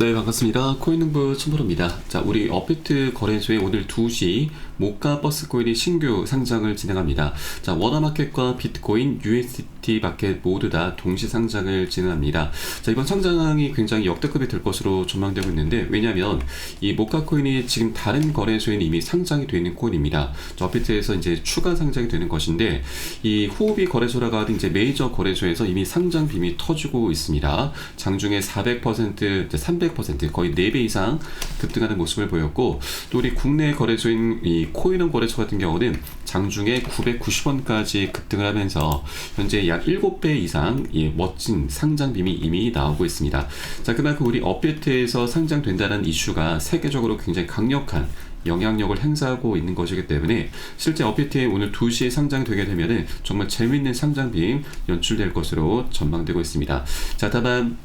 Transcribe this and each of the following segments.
네, 반갑습니다. 코인능부 천프로입니다. 자, 우리 업비트 거래소에 오늘 2시 모카 버스 코인이 신규 상장을 진행합니다. 자, 워너마켓과 비트코인, USDT 마켓 모두 다 동시 상장을 진행합니다. 자, 이번 상장이 굉장히 역대급이 될 것으로 전망되고 있는데, 왜냐면 이 모카 코인이 지금 다른 거래소에는 이미 상장이 되어 있는 코인입니다. 자, 업비트에서 이제 추가 상장이 되는 것인데, 이 호흡이 거래소라고 하던 이제 메이저 거래소에서 이미 상장 빔이 터지고 있습니다. 장중에 400%, 300% 거의 4배 이상 급등하는 모습을 보였고 또 우리 국내 거래소인 이 코인원 거래소 같은 경우는 장중에 990원까지 급등을 하면서 현재 약 7배 이상 이 멋진 상장 빔이 이미 나오고 있습니다. 자 그만큼 우리 업비트에서 상장된다는 이슈가 세계적으로 굉장히 강력한 영향력을 행사하고 있는 것이기 때문에 실제 업비트에 오늘 2시에 상장되게 되면은 정말 재밌는 상장빔 연출될 것으로 전망되고 있습니다. 자 다만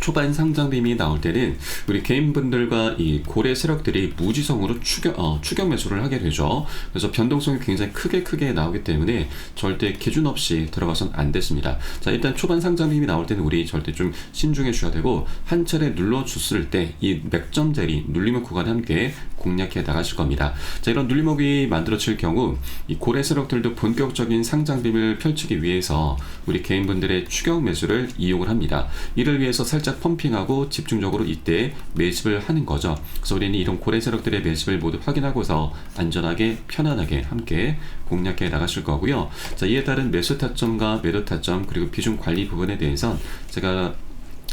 초반 상장 빔이 나올 때는 우리 개인분들과 이 고래 세력들이 무지성으로 추격, 어, 추격 매수를 하게 되죠. 그래서 변동성이 굉장히 크게 크게 나오기 때문에 절대 기준 없이 들어가선 안 됐습니다. 자, 일단 초반 상장 빔이 나올 때는 우리 절대 좀 신중해 주셔야 되고 한 차례 눌러 줬을 때 이 맥점 대리 눌림목 구간에 함께 공략해 나가실 겁니다. 자, 이런 눌림목이 만들어질 경우 이 고래 세력들도 본격적인 상장빔을 펼치기 위해서 우리 개인분들의 추격 매수를 이용을 합니다. 이를 위해서 살짝 펌핑하고 집중적으로 이때 매집을 하는 거죠. 그래서 우리는 이런 고래 세력들의 매집을 모두 확인하고서 안전하게 편안하게 함께 공략해 나가실 거고요. 자, 이에 따른 매수 타점과 매도 타점 그리고 비중 관리 부분에 대해선 제가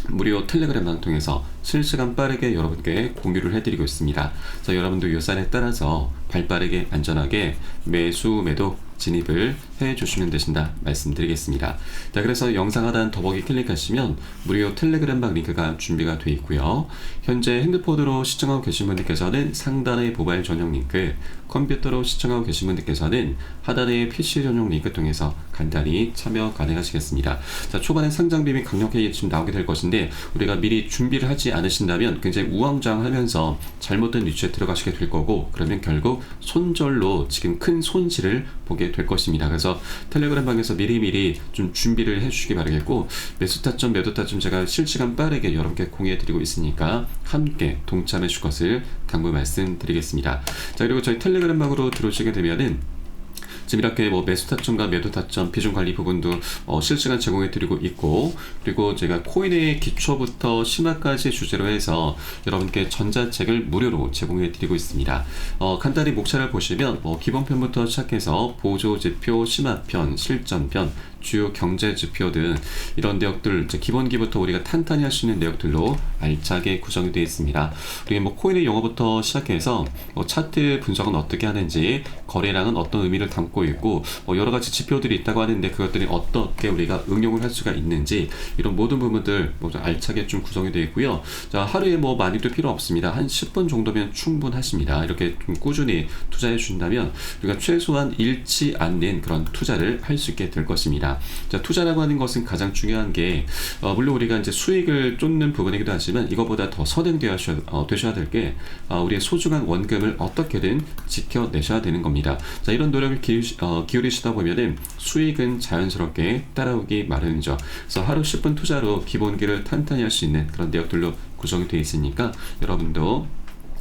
무료 텔레그램을 통해서 실시간 빠르게 여러분께 공유를 해드리고 있습니다. 자, 여러분도 요산에 따라서 발빠르게 안전하게 매수 매도 진입을 해 주시면 되신다 말씀드리겠습니다. 자, 그래서 영상 하단 더보기 클릭하시면 무료 텔레그램방 링크가 준비가 되어 있고요. 현재 핸드폰으로 시청하고 계신 분들께서는 상단의 모바일 전용 링크, 컴퓨터로 시청하고 계신 분들께서는 하단의 PC 전용 링크 통해서 간단히 참여 가능하시겠습니다. 자, 초반에 상장빔이 강력하게 지금 나오게 될 것인데 우리가 미리 준비를 하지 않으신다면 굉장히 우왕좌왕하면서 잘못된 위치에 들어가시게 될 거고 그러면 결국 손절로 지금 큰 손실을 보게 될 것입니다. 그래서 텔레그램 방에서 미리미리 좀 준비를 해주시기 바라겠고 매수 타점, 매도 타점 제가 실시간 빠르게 여러분께 공유해 드리고 있으니까 함께 동참해 줄 것을 강구 말씀드리겠습니다. 자 그리고 저희 텔레그램 방으로 들어오시게 되면은 지금 이렇게 뭐 매수 타점과 매도 타점 비중 관리 부분도 어, 실시간 제공해 드리고 있고 그리고 제가 코인의 기초부터 심화까지 주제로 해서 여러분께 전자책을 무료로 제공해 드리고 있습니다. 어, 간단히 목차를 보시면 뭐 기본편부터 시작해서 보조 지표, 심화편, 실전편 주요 경제 지표 등 이런 내역들 기본기부터 우리가 탄탄히 할 수 있는 내역들로 알차게 구성이 되어 있습니다. 우리 뭐 코인의 용어부터 시작해서 뭐 차트 분석은 어떻게 하는지 거래량은 어떤 의미를 담고 있고 뭐 여러 가지 지표들이 있다고 하는데 그것들이 어떻게 우리가 응용을 할 수가 있는지 이런 모든 부분들 모두 알차게 좀 구성이 되어 있고요. 자 하루에 뭐 많이도 필요 없습니다. 한 10분 정도면 충분하십니다. 이렇게 좀 꾸준히 투자해 주신다면 우리가 최소한 잃지 않는 그런 투자를 할 수 있게 될 것입니다. 자, 투자라고 하는 것은 가장 중요한 게 어, 물론 우리가 이제 수익을 쫓는 부분이기도 하지만 이거보다 더 선행되셔야 어, 되셔야 될게 어, 우리의 소중한 원금을 어떻게든 지켜내셔야 되는 겁니다. 자, 이런 노력을 기울이, 어, 기울이시다 보면은 수익은 자연스럽게 따라오기 마련이죠. 그래서 하루 10분 투자로 기본기를 탄탄히 할 수 있는 그런 내역들로 구성이 되어 있으니까 여러분도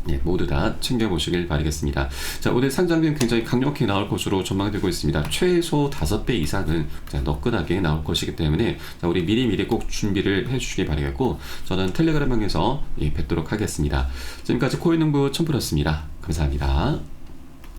예, 모두 다 챙겨보시길 바라겠습니다. 자, 오늘 상장빔 굉장히 강력히 나올 것으로 전망되고 있습니다. 최소 5배 이상은 너끈하게 나올 것이기 때문에 자, 우리 미리미리 꼭 준비를 해주시기 바라겠고 저는 텔레그램 방에서 예, 뵙도록 하겠습니다. 지금까지 코인농부 첨프였습니다. 감사합니다.